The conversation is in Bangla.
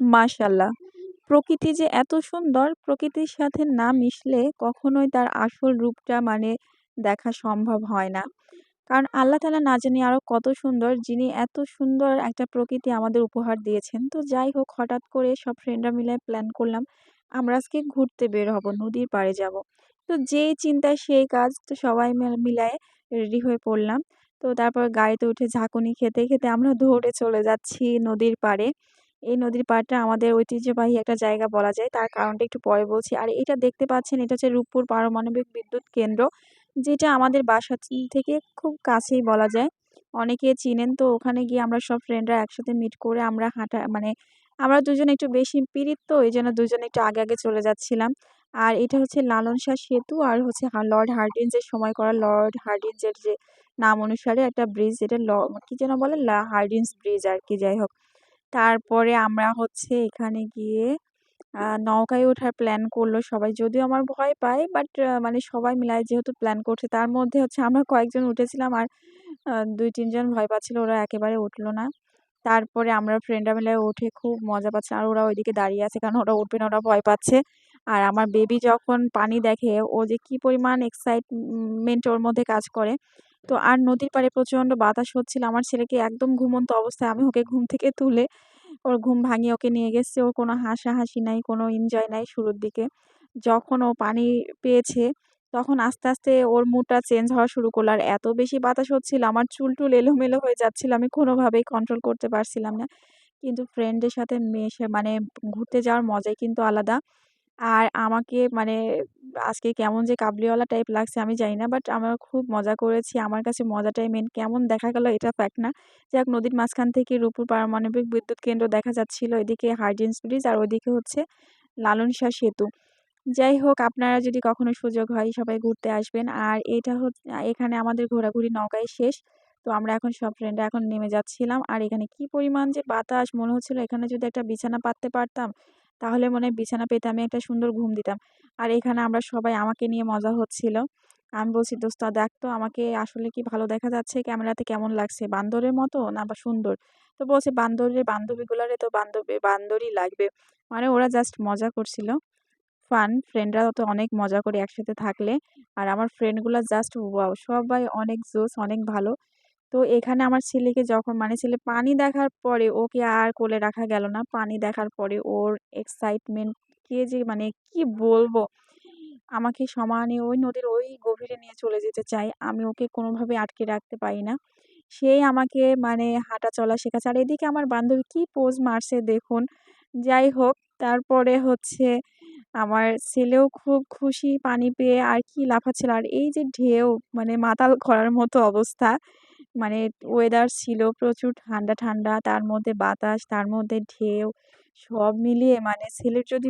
মাশাআল্লাহ। প্রকৃতি যে এত সুন্দর, প্রকৃতির সাথে না মিশলে কখনোই তার আসল রূপটা মানে দেখা সম্ভব হয় না। কারণ আল্লাহ তাআলা না জানি আরও কত সুন্দর, যিনি এত সুন্দর একটা প্রকৃতি আমাদের উপহার দিয়েছেন। তো যাই হোক হঠাৎ করে সব ফ্রেন্ডরা মিলে প্ল্যান করলাম, আমরা আজকে ঘুরতে বের হব, নদীর পাড়ে যাব। তো যেই চিন্তা সেই কাজ। তো সবাই মিল মিলায়ে রেডি হয়ে পড়লাম। তো তারপর গাড়িতে উঠে ঝাঁকুনি খেতে, খেতে আমরা দৌড়ে চলে যাচ্ছি নদীর পাড়ে। এই নদীর পাড়টা আমাদের ঐতিহ্যবাহী একটা জায়গা বলা যায়। তার কারণটা একটু পরে বলছি। আর এটা দেখতে পাচ্ছেন এটা হচ্ছে রূপপুর পারমাণবিক বিদ্যুৎ কেন্দ্র। যেটা আমাদের বাসা থেকে খুব কাছেই বলা যায়। অনেকে চিনেন তো ওখানে গিয়ে আমরা সব ফ্রেন্ডরা একসাথে মিট করে আমরা হাঁটা মানে আমরা দুজনে একটু বেশি পীড়িত তো এই জন্য দুজনে একটু আগে, আগে চলে যাচ্ছিলাম। আর এটা হচ্ছে লালন শাহ সেতু আর হচ্ছে লর্ড হার্ডিঞ্জের সময় করা লর্ড হার্ডিঞ্জের যে নাম অনুসারে একটা ব্রিজ এটা ল কি যেন বলে? লা হার্ডিঞ্জ ব্রিজ আরকি যাই হোক। তারপরে আমরা হচ্ছে এখানে গিয়ে নৌকায় ওঠার প্ল্যান করল সবাই। যদিও আমার ভয় পায় বাট মানে সবাই মিলায় যেহেতু প্ল্যান করছে, তার মধ্যে হচ্ছে আমরা কয়েকজন উঠেছিলাম আর দুই ২-৩ ভয় পাচ্ছিল, ওরা একেবারে উঠল না। তারপরে আমরা ফ্রেন্ডরা মিলে উঠে খুব মজা পাচ্ছি। আর ওরা ওইদিকে দাঁড়িয়ে আছে, কারণ ওরা উঠবে না, ওরা ভয় পাচ্ছে। আর আমার বেবি যখন পানি দেখে, ও যে কি পরিমাণ এক্সাইটমেন্ট ওর মধ্যে কাজ করে। তো আর নদীর পাড়ে প্রচণ্ড বাতাস হচ্ছিল। আমার ছেলেকে একদম ঘুমন্ত অবস্থায় আমি ওকে ঘুম থেকে তুলে ওর ঘুম ভাঙিয়ে ওকে নিয়ে গেছে ওর কোনো হাসাহাসি নাই, কোনো এনজয় নাই শুরুর দিকে। যখন ও পানি পেয়েছে তখন আস্তে, আস্তে ওর মুডটা চেঞ্জ হওয়া শুরু করল আর এত বেশি বাতাস হচ্ছিল আমার চুল-টুল এলোমেলো হয়ে যাচ্ছিল। আমি কোনোভাবেই কন্ট্রোল করতে পারছিলাম না। কিন্তু ফ্রেন্ডের সাথে মেশে মানে ঘুরতে যাওয়ার মজাই কিন্তু আলাদা। আর আমাকে মানে আজকে কেমন যে কাবুলিওয়ালা টাইপ লাগছে আমি জানি না। বাট আমরা খুব মজা করেছি। আমার কাছে মজাটাই মেন কেমন দেখা গেল এটা ফ্যাক্ট না। যাক নদীর মাঝখান থেকে রূপপুর পারমাণবিক বিদ্যুৎ কেন্দ্র দেখা যাচ্ছিল। এদিকে হার্ডিঞ্জ ব্রিজ আর ওইদিকে হচ্ছে লালন শাহ সেতু। যাই হোক আপনারা যদি কখনো সুযোগ হয় সবাই ঘুরতে আসবেন। আর এটা হচ এখানে আমাদের ঘোরাঘুরি নৌকায় শেষ। তো আমরা এখন সব ফ্রেন্ডরা এখন নেমে যাচ্ছিলাম। আর এখানে কি পরিমাণ যে বাতাস মনে হচ্ছিল এখানে যদি একটা বিছানা পাততে পারতাম, তাহলে মনে হয় বিছানা পেতে আমি একটা সুন্দর ঘুম দিতাম। আর এখানে আমরা সবাই আমাকে নিয়ে মজা হচ্ছিল। আমি বলছি, "দোস্ত দেখ তো আমাকে আসলে কি ভালো দেখা যাচ্ছে? ক্যামেরাতে কেমন লাগছে? বান্দরের মতো না বা সুন্দর?" তো বলছে, "বান্দরের বান্ধবীগুলারে তো বান্ধবী বান্দরই লাগবে।" মানে ওরা জাস্ট মজা করছিল। ফান ফ্রেন্ডরা তো অনেক মজা করে একসাথে থাকলে। আর আমার ফ্রেন্ডগুলো জাস্ট! সবাই অনেক জোস, অনেক ভালো। তো এখানে আমার ছেলেকে যখন মানে ছেলে পানি দেখার পরে ওকে আর কোলে রাখা গেল না। পানি দেখার পরে ওর এক্সাইটমেন্ট কে যে মানে কি বলব? আমাকে সমানে ওই নদীর ওই গভীরে নিয়ে চলে যেতে চায়। আমি ওকে কোনোভাবে আটকে রাখতে পারি না। সেই আমাকে মানে হাঁটা চলা শেখাচ্ছে। আর এদিকে আমার বান্ধবী কি পোজ মারছে দেখুন। যাই হোক, তারপরে হচ্ছে আমার ছেলেও খুব খুশি পানি পেয়ে আর কি লাফাচ্ছিল। আর এই যে ঢেউ মানে মাতাল করার মতো অবস্থা। মানে ওয়েদার ছিল প্রচুর ঠান্ডা, ঠান্ডা তার মধ্যে বাতাস, তার মধ্যে ঢেউ সব মিলিয়ে মানে ছেলের যদি